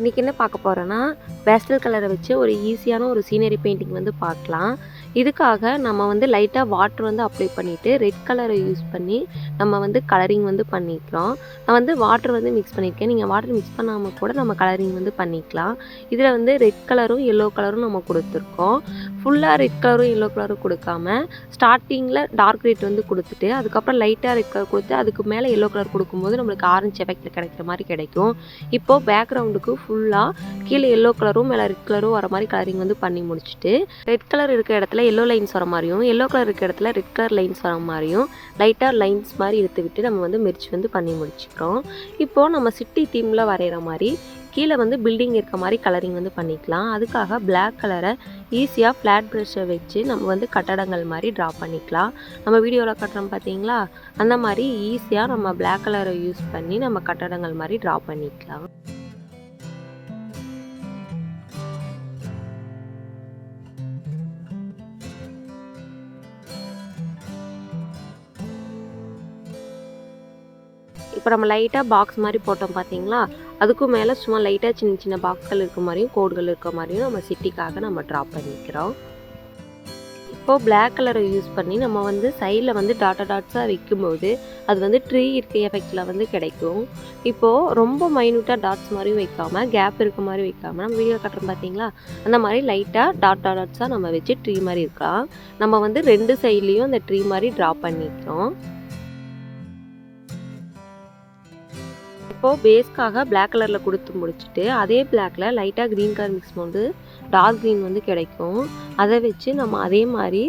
இன்றைக்கி என்ன பார்க்க போகிறோன்னா பேஸ்டல் கலரை வச்சு ஒரு ஈஸியான ஒரு சீனரி பெயிண்டிங் வந்து பார்க்கலாம். இதுக்காக நம்ம வந்து லைட்டாக வாட்டர் வந்து அப்ளை பண்ணிவிட்டு ரெட் கலரை யூஸ் பண்ணி நம்ம வந்து கலரிங் வந்து பண்ணிக்கிறோம் நான் வந்து வாட்டர் வந்து மிக்ஸ் பண்ணியிருக்கேன் நீங்கள் வாட்டர் மிக்ஸ் பண்ணாமல் கூட நம்ம கலரிங் வந்து பண்ணிக்கலாம். இதில் வந்து ரெட் கலரும் எல்லோ கலரும் நம்ம கொடுத்துருக்கோம். ஃபுல்லாக ரெட் கலரும் எல்லோ கலரும் கொடுக்காம ஸ்டார்டிங்கில் டார்க் ரெட் வந்து கொடுத்துட்டு அதுக்கப்புறம் லைட்டாக ரெட் கலர் கொடுத்து அதுக்கு மேலே எல்லோ கலர் கொடுக்கும்போது நம்மளுக்கு ஆரஞ்சு எஃபெக்ட் கிடைக்கிற மாதிரி கிடைக்கும். இப்போது பேக்ரவுண்டுக்கு ஃபுல்லாக கீழே எல்லோ கலரும் மேலே ரெட் கலரும் வர மாதிரி கலரிங் வந்து பண்ணி முடிச்சுட்டு ரெட் கலர் இருக்க இடத்துல எல்லோ லைன்ஸ் வர மாதிரியும் எல்லோ கலர் இருக்க இடத்துல ரெட் கலர் லைன்ஸ் வர மாதிரியும் லைட்டாக லைன்ஸ் மாதிரி எடுத்து விட்டு நம்ம வந்து மெர்ச் வந்து பண்ணி முடிச்சுக்கிறோம். இப்போது நம்ம சிட்டி தீமில் வரைகிற மாதிரி கீழே வந்து பில்டிங் இருக்க மாதிரி கலரிங் வந்து பண்ணிக்கலாம். அதுக்காக பிளாக் கலரை ஈஸியாக ஃப்ளாட் ப்ரஷ்ஷை வச்சு நம்ம வந்து கட்டடங்கள் மாதிரி ட்ரா பண்ணிக்கலாம். நம்ம வீடியோவில் கட்டுறோம் பார்த்தீங்களா அந்த மாதிரி ஈஸியாக நம்ம பிளாக் கலரை யூஸ் பண்ணி நம்ம கட்டடங்கள் மாதிரி ட்ரா பண்ணிக்கலாம். இப்போ நம்ம லைட்டாக பாக்ஸ் மாதிரி போட்டோம் பார்த்தீங்களா? அதுக்கும் மேலே சும்மா லைட்டாக சின்ன சின்ன பாக்ஸ்கள் இருக்க மாதிரியும் கோடுகள் இருக்க மாதிரியும் நம்ம சிட்டிக்காக நம்ம ட்ரா பண்ணிக்கிறோம். இப்போது பிளாக் கலரை யூஸ் பண்ணி நம்ம வந்து சைடில் வந்து டாட்டா டாட்ஸாக வைக்கும்போது அது வந்து ட்ரீ இருக்க எஃபெக்டில் வந்து கிடைக்கும். இப்போது ரொம்ப மைன்யூட்டாக டாட்ஸ் மாதிரியும் வைக்காமல் கேப் இருக்க மாதிரி வைக்காமல் நம்ம வீடியோ கட்டுறோம் பார்த்தீங்களா? அந்த மாதிரி லைட்டாக டாட்டா டாட்ஸாக நம்ம வச்சு ட்ரீ மாதிரி இருக்கலாம். நம்ம வந்து ரெண்டு சைட்லேயும் அந்த ட்ரீ மாதிரி ட்ரா பண்ணிக்கிறோம். இப்போது பேஸ்க்காக பிளாக் கலரில் கொடுத்து முடிச்சுட்டு அதே பிளாக்கில் லைட்டாக க்ரீன் கலர் மிக்ஸ் பண்ணி டார்க் க்ரீன் வந்து கிடைக்கும். அதை வச்சு நம்ம அதே மாதிரி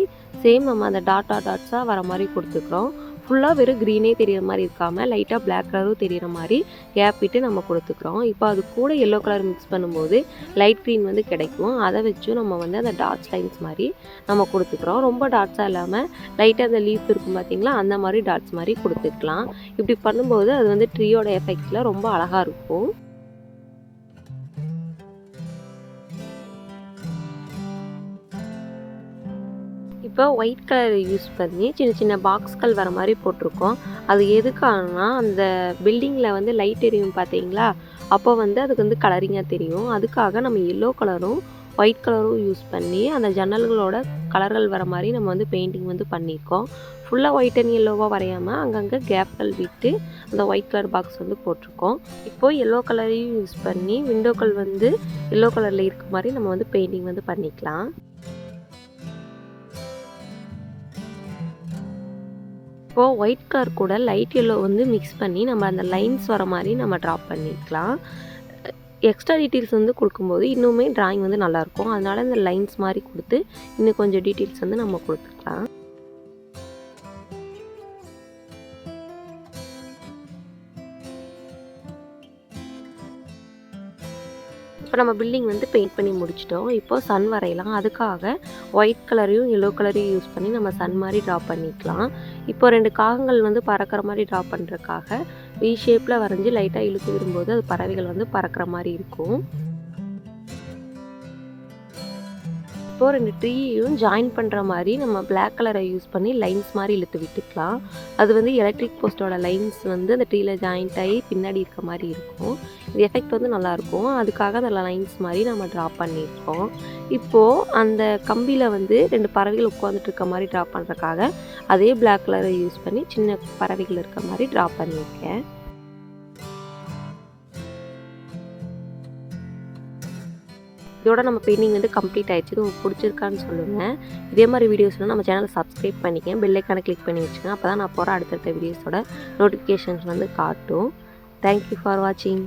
சேம் நம்ம அந்த டாட் டாட் டாட்ஸாக வர மாதிரி கொடுத்துக்கிறோம். ஃபுல்லாக வெறும் க்ரீனே தெரியிற மாதிரி இருக்காமல் லைட்டாக பிளாக் கலரும் தெரியிற மாதிரி கேப் விட்டு நம்ம கொடுத்துக்கிறோம். இப்போ அது கூட எல்லோ கலர் மிக்ஸ் பண்ணும்போது லைட் க்ரீன் வந்து கிடைக்கும். அதை வச்சும் நம்ம வந்து அந்த டாட்ஸ் லைன்ஸ் மாதிரி நம்ம கொடுத்துக்கிறோம். ரொம்ப டாட்ஸாக இல்லாமல் லைட்டாக அந்த லீஃப் இருக்கும் பார்த்திங்களா அந்த மாதிரி டாட்ஸ் மாதிரி கொடுத்துக்கலாம். இப்படி பண்ணும்போது அது வந்து ட்ரீயோட எஃபெக்ட்ஸில் ரொம்ப அழகாக இருக்கும். இப்போ ஒயிட் கலர் யூஸ் பண்ணி சின்ன சின்ன பாக்ஸ்கள் வர மாதிரி போட்டிருக்கோம். அது எதுக்காகனா அந்த பில்டிங்கில் வந்து லைட் எரியும் பார்த்தீங்களா? அப்போ வந்து அதுக்கு வந்து கலரிங்காக தெரியும். அதுக்காக நம்ம எல்லோ கலரும் ஒயிட் கலரும் யூஸ் பண்ணி அந்த ஜன்னல்களோட கலர்கள் வர மாதிரி நம்ம வந்து பெயிண்டிங் வந்து பண்ணியிருக்கோம். ஃபுல்லாக ஒயிட் அண்ட் எல்லோவாக வரையாமல் அங்கங்கே கேப்கள் விட்டு அந்த ஒயிட் கலர் பாக்ஸ் வந்து போட்டிருக்கோம். இப்போது எல்லோ கலரையும் யூஸ் பண்ணி விண்டோக்கள் வந்து எல்லோ கலரில் இருக்க மாதிரி நம்ம வந்து பெயிண்டிங் வந்து பண்ணிக்கலாம். இப்போது ஒயிட் கலர் கூட லைட் எல்லோ வந்து மிக்ஸ் பண்ணி நம்ம அந்த லைன்ஸ் வர மாதிரி நம்ம ட்ராப் பண்ணிக்கலாம். எக்ஸ்ட்ரா டீட்டெயில்ஸ் வந்து கொடுக்கும்போது இன்னுமே ட்ராயிங் வந்து நல்லாயிருக்கும் அதனால் இந்த லைன்ஸ் மாதிரி கொடுத்து இன்னும் கொஞ்சம் டீட்டெயில்ஸ் வந்து நம்ம கொடுத்துக்கலாம். இப்போ நம்ம பில்டிங் வந்து பெயிண்ட் பண்ணி முடிச்சிட்டோம். இப்போ சன் வரையலாம். அதுக்காக ஒயிட் கலரையும் எல்லோ கலரையும் யூஸ் பண்ணி நம்ம சன் மாதிரி ட்ரா பண்ணிக்கலாம். இப்போ ரெண்டு காகங்கள் வந்து பறக்கிற மாதிரி ட்ரா பண்ணுறதுக்காக வி ஷேப்பில் வரைஞ்சி லைட்டாக இழுத்து விடும்போது அது பறவைகள் வந்து பறக்கிற மாதிரி இருக்கும். இப்போது ரெண்டு ட்ரீயையும் ஜாயின் பண்ணுற மாதிரி நம்ம பிளாக் கலரை யூஸ் பண்ணி லைன்ஸ் மாதிரி இழுத்து விட்டுக்கலாம். அது வந்து எலக்ட்ரிக் போஸ்ட்டோட லைன்ஸ் வந்து அந்த ட்ரீயில் ஜாயிண்ட் ஆகி பின்னாடி இருக்க மாதிரி இருக்கும். இது எஃபெக்ட் வந்து நல்லாயிருக்கும் அதுக்காக அந்த லைன்ஸ் மாதிரி நம்ம ட்ரா பண்ணியிருக்கோம். இப்போது அந்த கம்பியில் வந்து ரெண்டு பறவைகள் உட்காந்துட்டு இருக்க மாதிரி ட்ரா பண்ணுறக்காக அதே பிளாக் கலரை யூஸ் பண்ணி சின்ன பறவைகள் இருக்க மாதிரி ட்ரா பண்ணியிருக்கேன். இதோட நம்ம பெயிண்டிங் வந்து கம்ப்ளீட் ஆயிடுச்சு. இது உங்களுக்கு பிடிச்சிருக்கான்னு சொல்லுங்கள் இதே மாதிரி வீடியோஸ்லாம் நம்ம சேனலை சப்ஸ்கிரைப் பண்ணிக்கேன் பெல்லைக்கான கிளிக் பண்ணி வச்சுக்கோங்க. அப்போ தான் நான் போகிற அடுத்தடுத்த வீடியோஸோட நோட்டிஃபிகேஷன்ஸ் வந்து காட்டும். தேங்க்யூ ஃபார் வாட்சிங்